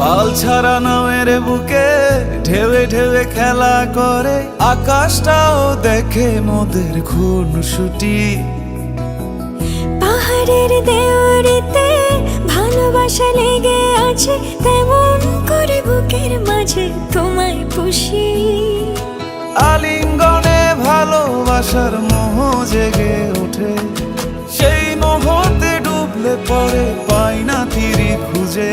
পাল ছাড়া নামের বুকে ঢেউে ঢেউে খেলা করে। আকাশটাও দেখে মোদের খুন ছুটি পাহাড়ের দেওয়ারিতে ভালোবাসা লেগে আছে তেমন করে বুকের মাঝে তোমায় পুষি। আলিঙ্গনে ভালোবাসার মোহ জেগে ওঠে। সেই মোহতে ডুবলে পরে পাই না তিরি খুঁজে।